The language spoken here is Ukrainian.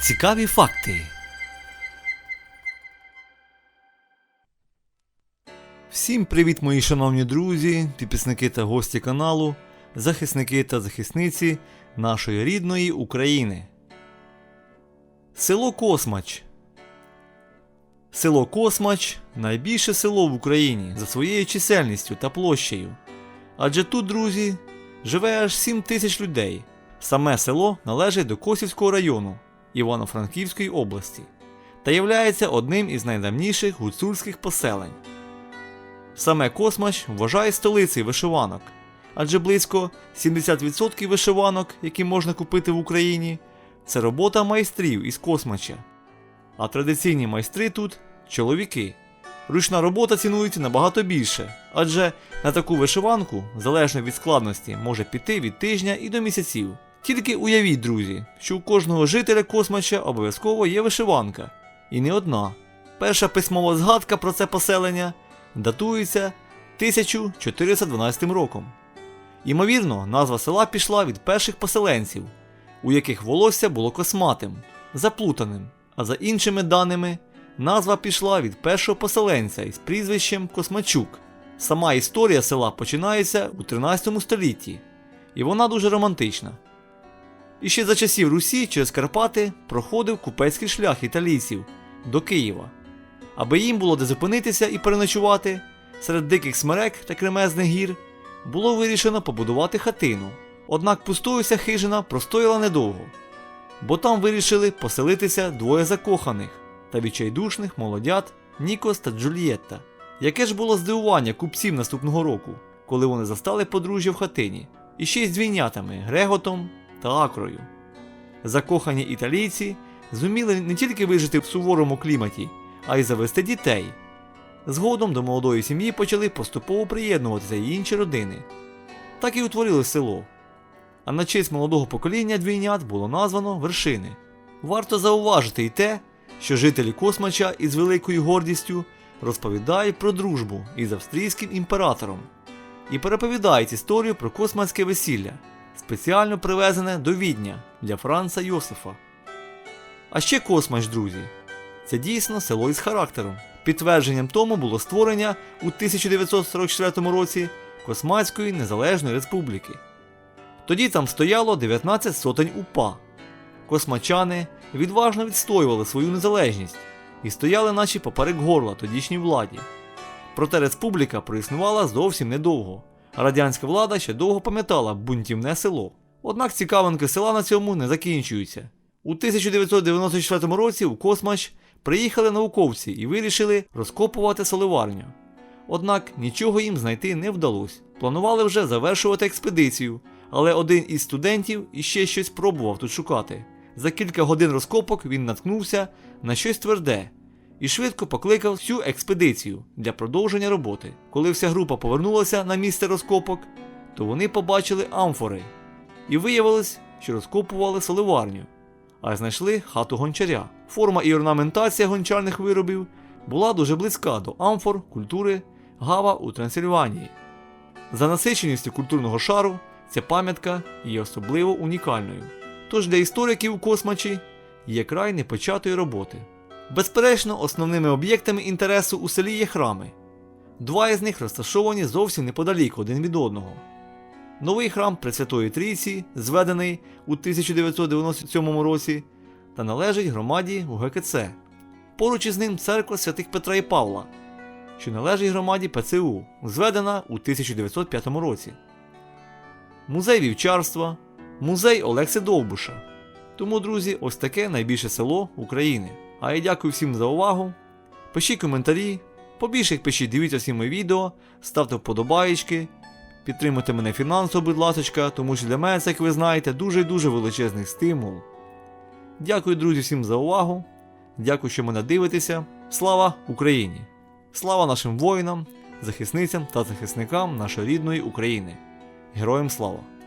Цікаві факти. Всім привіт, мої шановні друзі, підписники та гості каналу, захисники та захисниці нашої рідної України. Село Космач. Село Космач найбільше село в Україні за своєю чисельністю та площею. Адже тут, друзі, живе аж 7 тисяч людей. Саме село належить до Косівського району Івано-Франківської області та являється одним із найдавніших гуцульських поселень. Саме Космач вважає столицею вишиванок, адже близько 70% вишиванок, які можна купити в Україні, це робота майстрів із Космача. А традиційні майстри тут чоловіки. Ручна робота цінується набагато більше, адже на таку вишиванку, залежно від складності, може піти від тижня і до місяців. Тільки уявіть, друзі, що у кожного жителя Космача обов'язково є вишиванка. І не одна. Перша письмова згадка про це поселення датується 1412 роком. Імовірно, назва села пішла від перших поселенців, у яких волосся було косматим, заплутаним, а за іншими даними, назва пішла від першого поселенця із прізвищем Космачук. Сама історія села починається у 13 столітті, і вона дуже романтична. І ще за часів Русі через Карпати проходив купецький шлях італійців до Києва. Аби їм було де зупинитися і переночувати, серед диких смерек та кремезних гір було вирішено побудувати хатину. Однак пустуюся хижина простояла недовго, бо там вирішили поселитися двоє закоханих та відчайдушних молодят Нікос та Джульєтта. Яке ж було здивування купців наступного року, коли вони застали подружжя в хатині, і ще й з двійнятами Греготом та Акрою. Закохані італійці зуміли не тільки вижити в суворому кліматі, а й завести дітей. Згодом до молодої сім'ї почали поступово приєднуватися й інші родини. Так і утворили село. А на честь молодого покоління двійнят було названо вершини. Варто зауважити й те, що жителі Космача із великою гордістю розповідають про дружбу із австрійським імператором і переповідають історію про космацьке весілля, спеціально привезене до Відня для Франца Йосифа. А ще Космач, друзі, це дійсно село із характером. Підтвердженням тому було створення у 1944 році Космацької Незалежної Республіки. Тоді там стояло 19 сотень УПА. Космачани відважно відстоювали свою незалежність і стояли наче поперек горла тодішній владі. Проте республіка проіснувала зовсім недовго. Радянська влада ще довго пам'ятала бунтівне село. Однак цікавинки села на цьому не закінчуються. У 1994 році у Космач приїхали науковці і вирішили розкопувати соливарню. Однак нічого їм знайти не вдалося. Планували вже завершувати експедицію, але один із студентів іще щось пробував тут шукати. За кілька годин розкопок він наткнувся на щось тверде і швидко покликав всю експедицію для продовження роботи. Коли вся група повернулася на місце розкопок, то вони побачили амфори і виявилось, що розкопували соливарню, а знайшли хату гончаря. Форма і орнаментація гончарних виробів була дуже близька до амфор культури Гава у Трансильванії. За насиченістю культурного шару ця пам'ятка є особливо унікальною. Тож для істориків космачі є край непочатої роботи. Безперечно, основними об'єктами інтересу у селі є храми. Два із них розташовані зовсім неподалік один від одного. Новий храм Пресвятої Трійці, зведений у 1997 році, та належить громаді УГКЦ. Поруч із ним церква святих Петра і Павла, що належить громаді ПЦУ, зведена у 1905 році. Музей вівчарства, музей Олекси Довбуша. Тому, друзі, ось таке найбільше село України. А я дякую всім за увагу. Пишіть коментарі, побільше їх пишіть, дивіться всі мої відео, ставте вподобаєчки, підтримуйте мене фінансово, будь ласка, тому що для мене це, як ви знаєте, дуже-дуже величезний стимул. Дякую, друзі, всім за увагу. Дякую, що мене дивитеся. Слава Україні! Слава нашим воїнам, захисницям та захисникам нашої рідної України. Героям слава!